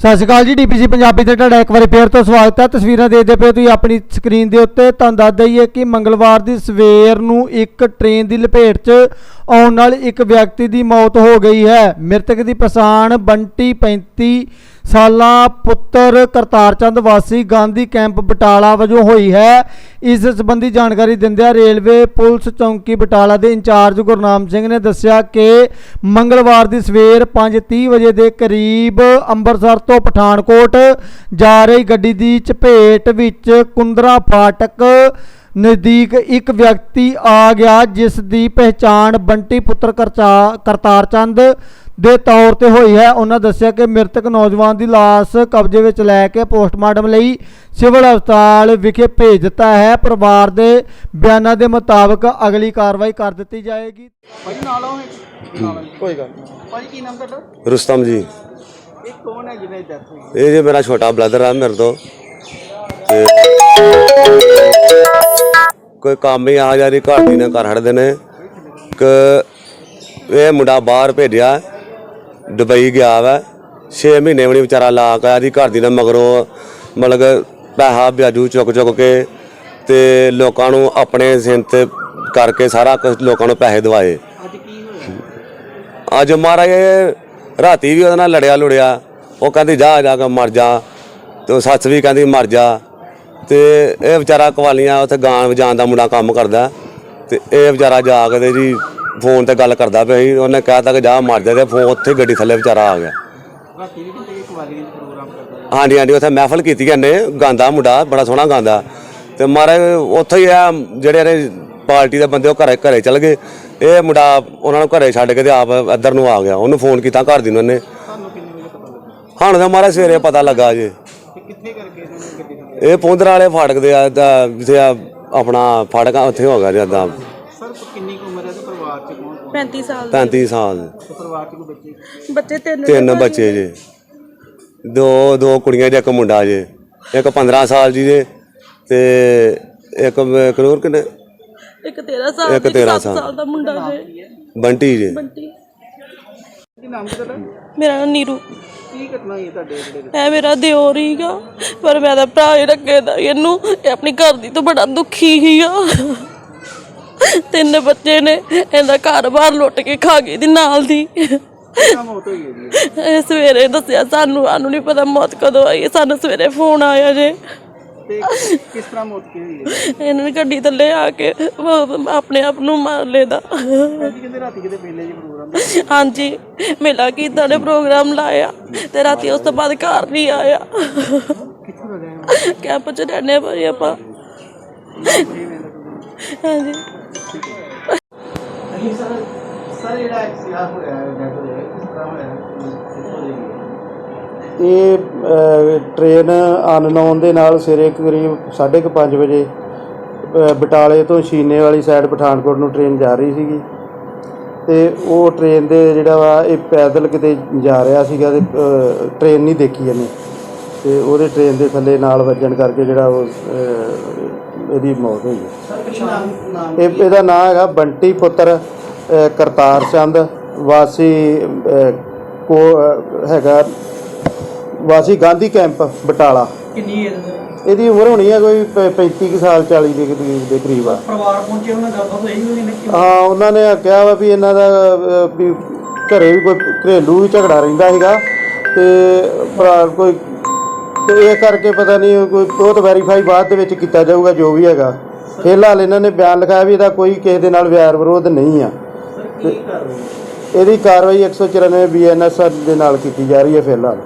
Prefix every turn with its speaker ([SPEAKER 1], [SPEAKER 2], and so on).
[SPEAKER 1] ਸਤਿ ਸ਼੍ਰੀ ਅਕਾਲ ਜੀ, ਡੀਪੀਸੀ ਪੰਜਾਬੀ ਤੇ ਤੁਹਾਡਾ ਇੱਕ ਵਾਰੀ ਫੇਰ ਤੋਂ ਸਵਾਗਤ ਹੈ। ਤਸਵੀਰਾਂ ਦੇਖਦੇ ਪਏ ਹੋ ਤੁਸੀਂ ਆਪਣੀ ਸਕਰੀਨ ਦੇ ਉੱਤੇ। ਤੁਹਾਨੂੰ ਦੱਸ ਦਈਏ ਕਿ ਮੰਗਲਵਾਰ ਦੀ ਸਵੇਰ ਨੂੰ ਇੱਕ ਟ੍ਰੇਨ ਦੀ ਲਪੇਟ 'ਚ ਆਉਣ ਨਾਲ ਇੱਕ ਵਿਅਕਤੀ ਦੀ ਮੌਤ ਹੋ ਗਈ ਹੈ। ਮ੍ਰਿਤਕ ਦੀ ਪਛਾਣ ਬੰਟੀ 35 ਸਾਲਾਂ ਪੁੱਤਰ ਕਰਤਾਰ ਚੰਦ ਵਾਸੀ ਗਾਂਧੀ ਕੈਂਪ ਬਟਾਲਾ ਵਜੋਂ ਹੋਈ ਹੈ। ਇਸ ਸੰਬੰਧੀ ਜਾਣਕਾਰੀ ਦਿੰਦਿਆਂ ਰੇਲਵੇ ਪੁਲਿਸ ਚੌਂਕੀ ਬਟਾਲਾ ਦੇ ਇੰਚਾਰਜ ਗੁਰਨਾਮ ਸਿੰਘ ਨੇ ਦੱਸਿਆ ਕਿ ਮੰਗਲਵਾਰ ਦੀ ਸਵੇਰ 5:30 ਵਜੇ ਦੇ ਕਰੀਬ ਅੰਮ੍ਰਿਤਸਰ ਤੋਂ ਪਠਾਨਕੋਟ ਜਾ ਰਹੀ ਗੱਡੀ ਦੀ ਚਪੇਟ ਵਿੱਚ ਕੁੰਦਰਾ ਫਾਟਕ ਨਜ਼ਦੀਕ ਇੱਕ ਵਿਅਕਤੀ ਆ ਗਿਆ, ਜਿਸ ਦੀ ਪਹਿਚਾਣ ਬੰਟੀ ਪੁੱਤਰ ਕਰਚਾ- ਕਰਤਾਰ ਚੰਦ ਦੇ ਤੌਰ ਤੇ ਹੋਈ ਹੈ। ਉਹਨਾਂ ਦੱਸਿਆ ਕਿ ਮ੍ਰਿਤਕ ਨੌਜਵਾਨ ਦੀ ਲਾਸ਼ ਕਬਜ਼ੇ ਵਿੱਚ ਲੈ ਕੇ ਪੋਸਟਮਾਰਟਮ ਲਈ ਸਿਵਲ ਹਸਪਤਾਲ ਵਿਖੇ ਭੇਜ ਦਿੱਤਾ ਹੈ। ਪਰਿਵਾਰ ਦੇ ਬਿਆਨਾਂ ਦੇ ਮੁਤਾਬਕ ਅਗਲੀ ਕਾਰਵਾਈ ਕਰ ਦਿੱਤੀ ਜਾਏਗੀ।
[SPEAKER 2] ਭਾਜੀ ਨਾਲ ਆਓ।
[SPEAKER 3] ਕੋਈ ਗੱਲ
[SPEAKER 2] ਭਾਜੀ ਕੀ ਨਾਮ ਤੁਹਾਡਾ?
[SPEAKER 3] ਰੁਸਤਮ ਜੀ।
[SPEAKER 2] ਇਹ ਕੌਣ ਹੈ ਜਿਹਨੇ ਡੈਥ ਹੋਈ
[SPEAKER 3] ਇਹ ਜੇ ਮੇਰਾ ਛੋਟਾ ਬ੍ਰਦਰ ਆ ਮੇਰੇ ਤੋਂ। ਤੇ ਕੋਈ ਕੰਮ ਹੀ ਆ ਜਾਰੀ ਘਰ ਦੀ ਨੇ ਘਰ ਹੜਦੇ ਨੇ। ਕਿ ਇਹ ਮੁੰਡਾ ਬਾਹਰ ਭੇਜਿਆ। ਦੁਬਈ ਗਿਆ ਵਾ। 6 ਮਹੀਨੇ ਵੀ ਨੀ ਵਿਚਾਰਾ ਲਾ ਕੇ ਆਇਆ ਦੀ ਘਰ ਦੀ ਨੇ ਮਗਰੋਂ ਮਤਲਬ ਪੈਸਾ ਵਿਆਜੂ ਚੁੱਕ ਚੁੱਕ ਕੇ ਤੇ ਲੋਕਾਂ ਨੂੰ ਆਪਣੇ ਤੇ ਕਰਕੇ ਸਾਰਾ ਕੁਝ ਲੋਕਾਂ ਨੂੰ ਪੈਸੇ ਦਵਾਏ।
[SPEAKER 2] ਅੱਜ ਕੀ ਹੋਇਆ?
[SPEAKER 3] ਅੱਜ ਮਹਾਰਾਜ ਇਹ ਰਾਤੀ ਵੀ ਉਹਦੇ ਨਾਲ ਲੜਿਆ ਲੁੜਿਆ ਉਹ ਕਹਿੰਦੀ ਜਾ ਜਾ ਕੇ ਮਰ ਜਾ। ਤੇ ਸੱਸ ਵੀ ਕਹਿੰਦੀ ਮਰ ਜਾ। ਤੇ ਇਹ ਵਿਚਾਰਾ ਕਵਾਲੀਆਂ ਉੱਥੇ ਗਾਣ ਵਜਾਉਣ ਦਾ ਮੁੰਡਾ ਕੰਮ ਕਰਦਾ। ਤੇ ਇਹ ਵਿਚਾਰਾ ਜਾ ਕੇ ਤੇ ਜੀ ਫੋਨ ਤੇ ਗੱਲ ਕਰਦਾ ਪਿਆ ਸੀ ਉਹਨੇ ਕਹਿਤਾ ਕਿ ਜਾ ਮਰ ਜਾ ਤੇ ਫੋਨ ਉੱਥੇ ਗੱਡੀ ਥੱਲੇ ਵਿਚਾਰਾ ਆ ਗਿਆ।
[SPEAKER 2] ਦਾ
[SPEAKER 3] ਹਾਂਜੀ ਹਾਂਜੀ ਉੱਥੇ ਮਹਿਫਲ ਕੀਤੀ ਇਹਨੇ ਗਾਉਂਦਾ ਮੁੰਡਾ ਬੜਾ ਸੋਹਣਾ ਗਾਉਂਦਾ ਤੇ ਮਹਾਰਾਜ ਉੱਥੇ ਹੀ ਆ ਜਿਹੜੇ ਇਹਦੇ ਪਾਰਟੀ ਦੇ ਬੰਦੇ ਉਹ ਘਰੇ ਘਰੇ ਚਲ ਗਏ। ਇਹ ਮੁੰਡਾ ਉਹਨਾਂ ਨੂੰ ਘਰੇ ਛੱਡ ਕੇ ਤੇ ਆਪ ਇੱਧਰ ਨੂੰ ਆ ਗਿਆ। ਉਹਨੂੰ ਫੋਨ ਕੀਤਾ ਘਰ ਦੀ ਨੂੰ ਉਹਨੇ ਹੁਣ ਤਾਂ ਮਹਾਰਾਜ ਸਵੇਰੇ ਪਤਾ ਲੱਗਾ ਜੇ।
[SPEAKER 2] ਨੇ
[SPEAKER 3] ਇਹ ਪੌਂਦਰਾ ਵਾਲੇ ਫਾਟਕ ਦੇ ਆ ਦਾ ਜਿੱਥੇ ਆਪਣਾ ਫਾਟਕ ਉੱਥੇ ਹੋ ਗਿਆ ਜਿੱਦਾਂ
[SPEAKER 2] ਸਰ ਕਿੰਨੀ ਕੁ ਉਮਰ ਹੈ ਤੇ ਪਰਿਵਾਰ ਚ ਕੌਣ ਕੌਣ
[SPEAKER 4] 35 ਸਾਲ
[SPEAKER 3] 35 ਸਾਲ। ਦੇ।
[SPEAKER 2] ਤੇ ਪਰਿਵਾਰ ਚ ਕੋਈ ਬੱਚੇ?
[SPEAKER 4] ਬੱਚੇ ਤਿੰਨ
[SPEAKER 3] ਤਿੰਨ ਬੱਚੇ ਜੇ। ਦੋ ਦੋ ਕੁੜੀਆਂ ਜੇ ਇੱਕ ਮੁੰਡਾ ਜੇ। ਇੱਕ 15 ਸਾਲ ਜੀ ਜੇ ਤੇ ਇੱਕ ਕਰੋਰ ਕਿਨੇ?
[SPEAKER 4] ਇੱਕ 13 ਸਾਲ
[SPEAKER 3] ਇੱਕ
[SPEAKER 4] ਇੱਕ
[SPEAKER 3] 13
[SPEAKER 4] 7 ਸਾਲ। ਦਾ ਮੁੰਡਾ ਜੇ।
[SPEAKER 3] ਬੰਟੀ ਜੇ।
[SPEAKER 4] ਬੰਟੀ।
[SPEAKER 2] ਕੀ ਨਾਮ ਕੀ ਤੁਹਾਡਾ?
[SPEAKER 4] ਮੇਰਾ ਨਾਮ ਨੀਰੂ।
[SPEAKER 2] ਕੀ ਘਟਨਾ ਹੋਈ ਹੈ ਤੁਹਾਡੇ ਜਿਹੜੇ
[SPEAKER 4] ਇਹ ਮੇਰਾ ਦਿਓਰ ਹੀਗਾ ਪਰ ਮੈਂ ਤਾਂ ਭਰਾ ਹੀ ਰੱਖੇ ਦਾ। ਇਹਨੂੰ ਇਹ ਆਪਣੀ ਘਰ ਦੀ ਤੋਂ ਬੜਾ ਦੁਖੀ ਹੀਗਾ ਤਿੰਨ ਬੱਚੇ ਨੇ ਇਹਦਾ ਘਰ-ਬਾਰ ਲੁੱਟ ਕੇ ਖਾ ਗਈ ਦੀ ਨਾਲ ਦੀ। ਇਹ ਸਵੇਰੇ ਦੱਸਿਆ ਸਾਨੂੰ ਸਾਨੂੰ ਨਹੀਂ ਪਤਾ ਮੌਤ ਕਦੋਂ ਆਈ। ਸਾਨੂੰ ਸਵੇਰੇ ਫੋਨ ਆਇਆ ਜੇ।
[SPEAKER 2] ਤੇ ਕਿਸ ਤਰ੍ਹਾਂ ਮੌਤ ਕੀ ਹੋਈ ਹੈ
[SPEAKER 4] ਇਹਨਾਂ ਨੇ ਗੱਡੀ ਥੱਲੇ ਆ ਕੇ ਉਹ ਆਪਣੇ ਆਪ ਨੂੰ ਮਾਰ ਲੈਦਾ।
[SPEAKER 2] ਭਾਜੀ ਕਹਿੰਦੇ ਰਾਤੀ ਕਿਤੇ ਪਹਿਲੇ ਜੀ ਪ੍ਰੋਗਰਾਮ
[SPEAKER 4] ਹਾਂਜੀ ਮੇਲਾ ਕੀਤਾ ਨੇ ਪ੍ਰੋਗਰਾਮ ਲਾਇਆ ਤੇ ਰਾਤੀ ਉਸ ਤੋਂ ਬਾਅਦ ਘਰ ਨਹੀਂ ਆਇਆ।
[SPEAKER 2] ਕਿੱਥੋਂ ਦਾ ਗਏ
[SPEAKER 4] ਕੈਂਪ ਚ ਰਹਿਣੇ ਭਾਈ ਆਪਾਂ। ਹਾਂਜੀ।
[SPEAKER 2] ਨਹੀਂ ਸਰ ਸਰ ਜਿਹੜਾ ਐਕਸੀਡੈਂਟ ਹੋਇਆ ਹੈ ਡੈਥ ਹੋਇਆ ਹੈ, ਕਿਸ ਤਰ੍ਹਾਂ ਹੋਇਆ ਹੈ? ਕਿੱਥੋਂ ਦੀ ਹੈ?
[SPEAKER 5] ਇਹ ਅ, ਟ੍ਰੇਨ ਅਨਨੋਨ ਦੇ ਨਾਲ ਸਵੇਰੇ ਕਰੀਬ 5:30 ਵਜੇ ਅ, ਬਟਾਲੇ ਤੋਂ ਸ਼ੀਨੇ ਵਾਲੀ ਸਾਈਡ ਪਠਾਨਕੋਟ ਨੂੰ ਟ੍ਰੇਨ ਜਾ ਰਹੀ ਸੀਗੀ ਤੇ ਉਹ ਟ੍ਰੇਨ ਦੇ ਜਿਹੜਾ ਵਾ ਇਹ ਪੈਦਲ ਕਿਤੇ ਜਾ ਰਿਹਾ ਸੀਗਾ ਤੇ ਅ, ਟ੍ਰੇਨ ਨਹੀਂ ਦੇਖੀ ਇਹਨੇ ਤੇ ਉਹਦੇ ਟ੍ਰੇਨ ਦੇ ਥੱਲੇ ਨਾਲ ਵੱਜਣ ਕਰਕੇ ਜਿਹੜਾ ਉਹ ਇਹਦੀ ਮੌਤ ਹੋਈ ਹੈ। ਇਹ ਇਹਦਾ ਨਾਮ ਹੈਗਾ ਬੰਟੀ ਪੁੱਤਰ ਕਰਤਾਰ ਚੰਦ। ਵਾਸੀ ਕੋ ਹੈਗਾ ਵਾਸੀ ਗਾਂਧੀ ਕੈਂਪ ਬਟਾਲਾ।
[SPEAKER 2] ਕਿੰਨੀ ਹੈ?
[SPEAKER 5] ਇਹਦੀ ਉਮਰ ਹੋਣੀ ਹੈ ਕੋਈ ਪ- 35 ਕੁ ਸਾਲ 40 ਦੇ ਕਰੀਬ ਦੇ ਕਰੀਬ ਆ।
[SPEAKER 2] ਪਰਿਵਾਰ ਪਹੁੰਚੇ ਉਹਨਾਂ ਗੱਲਬਾਤ ਹੋਈ ਹੋਣੀ ਨੇ
[SPEAKER 5] ਹਾਂ ਉਹਨਾਂ ਨੇ ਕਿਹਾ ਵਾ ਵੀ ਇਹਨਾਂ ਦਾ ਵੀ ਘਰੇ ਵੀ ਕੋਈ ਘਰੇਲੂ ਵੀ ਝਗੜਾ ਰਹਿੰਦਾ ਸੀਗਾ ਤੇ ਭਰਾ ਕੋਈ ਤੇ ਇਹ ਕਰਕੇ ਪਤਾ ਨਹੀਂ ਕੋਈ ਬਹੁਤ ਵੈਰੀਫਾਈ ਬਾਅਦ ਦੇ ਵਿੱਚ ਕੀਤਾ ਜਾਊਗਾ ਜੋ ਵੀ ਹੈਗਾ। ਫਿਲਹਾਲ ਇਹਨਾਂ ਨੇ ਬਿਆਨ ਲਿਖਾਇਆ ਵੀ ਇਹਦਾ ਕੋਈ ਕਿਸੇ ਦੇ ਨਾਲ ਵੈਰ ਵਿਰੋਧ ਨਹੀਂ ਆ। ਇਹਦੀ ਕਾਰਵਾਈ 194 ਬੀਐਨਐਸ ਦੇ ਨਾਲ ਕੀਤੀ ਜਾ ਰਹੀ ਹੈ ਫਿਲਹਾਲ।